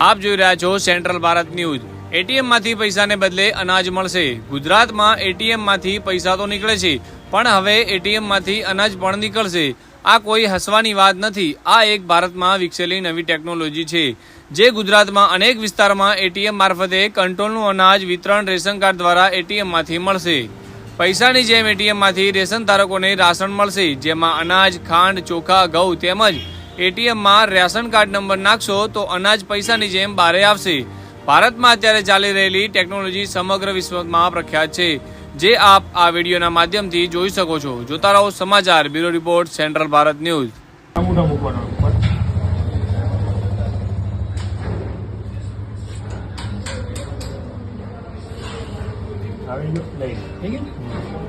આપ જોઈ રહ્યા છો સેન્ટ્રલ ભારત ન્યૂઝ. એટીએમમાંથી પૈસાને બદલે અનાજ મળશે. ગુજરાતમાં એટીએમમાંથી પૈસા તો નીકળે છે, પણ હવે એટીએમમાંથી અનાજ પણ નીકળશે. આ કોઈ હસવાની વાત નથી. આ એક ભારતમાં વિકસેલી નવી ટેકનોલોજી છે, જે ગુજરાતમાં અનેક વિસ્તારમાં એટીએમ મારફતે કંટ્રોલનું અનાજ વિતરણ રેશન કાર્ડ દ્વારા એટીએમમાંથી મળશે. પૈસાની જેમ એટીએમમાંથી રેશન ધારકોને રાશન મળશે, જેમાં અનાજ, ખાંડ, ચોખા, ઘઉં તેમજ એટીએમમાં રેશન કાર્ડ નંબર નાખશો તો અનાજ પૈસાની જેમ બારે આવશે. ભારતમાં અત્યારે ચાલી રહેલી ટેકનોલોજી સમગ્ર વિશ્વમાં પ્રખ્યાત છે. જે આપ આ વિડીયોના માધ્યમથી જોઈ શકો છો. જોતા રહો સમાચાર. Bureau report, central Bharat news.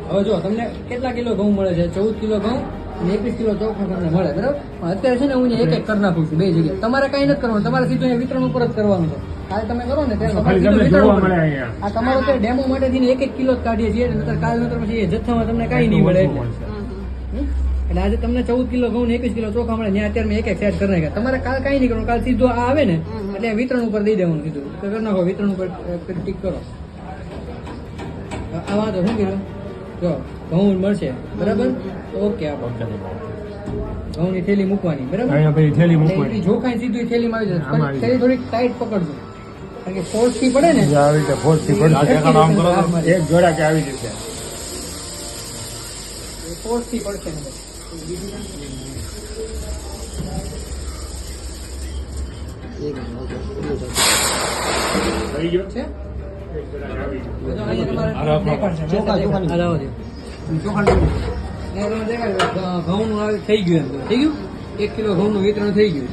હવે જો, તમને કેટલા કિલો ઘઉં મળે છે? ચૌદ કિલો ઘઉં? અને એકવીસ કિલો ચોખા તમને મળે બરાબર? પણ અત્યારે છે ને હું એક એક કરી નાખું છું બે જગ્યાએ. તમારે કઈ નથી કરવાનું તમારે સીધું વિતરણ ઉપર જ કરવાનું છે. કાલે તમે કરો ને. આ તમારો અત્યારે ડેમો માટે એક એક કિલો જ કાઢીએ છીએ નતર કાલ નંતર પછી એ જથ્થામાં તમને કઈ નહીં મળે એટલે. આજે તમને ચૌદ કિલો ઘઉં ને એકવીસ કિલો ચોખા મળે ત્યાં અત્યારે મેં એક એક સેટ કરી નાખ્યા. તમારે કાલ કઈ નહીં કરવાનું કાલ સીધું આ આવે ને એટલે વિતરણ ઉપર દઈ દેવાનું સીધું તો કરી નાખો વિતરણ ઉપર ટીક કરો. આ વાંધો શું કીધું જો ઘઉં મળશે બરાબર? ઓકે ઘઉંની થેલી મૂકવાની બરાબર? પછી થેલી મૂકવાની. જોખાઈ સીધું થેલીમાં આવી જશે થેલી થોડીક ટાઈટ પકડજો. કારણ કે ફોર્સથી પડે ને. આવી રીતે ફોર્સથી પડશે. એક જોડા કે આવી જશે ફોર્સથી પડશે ને થઈ ગયો? છે? એક નું થઈ ગયું થઈ ગયું એક કિલો ઘઉં નું વિતરણ થઈ ગયું.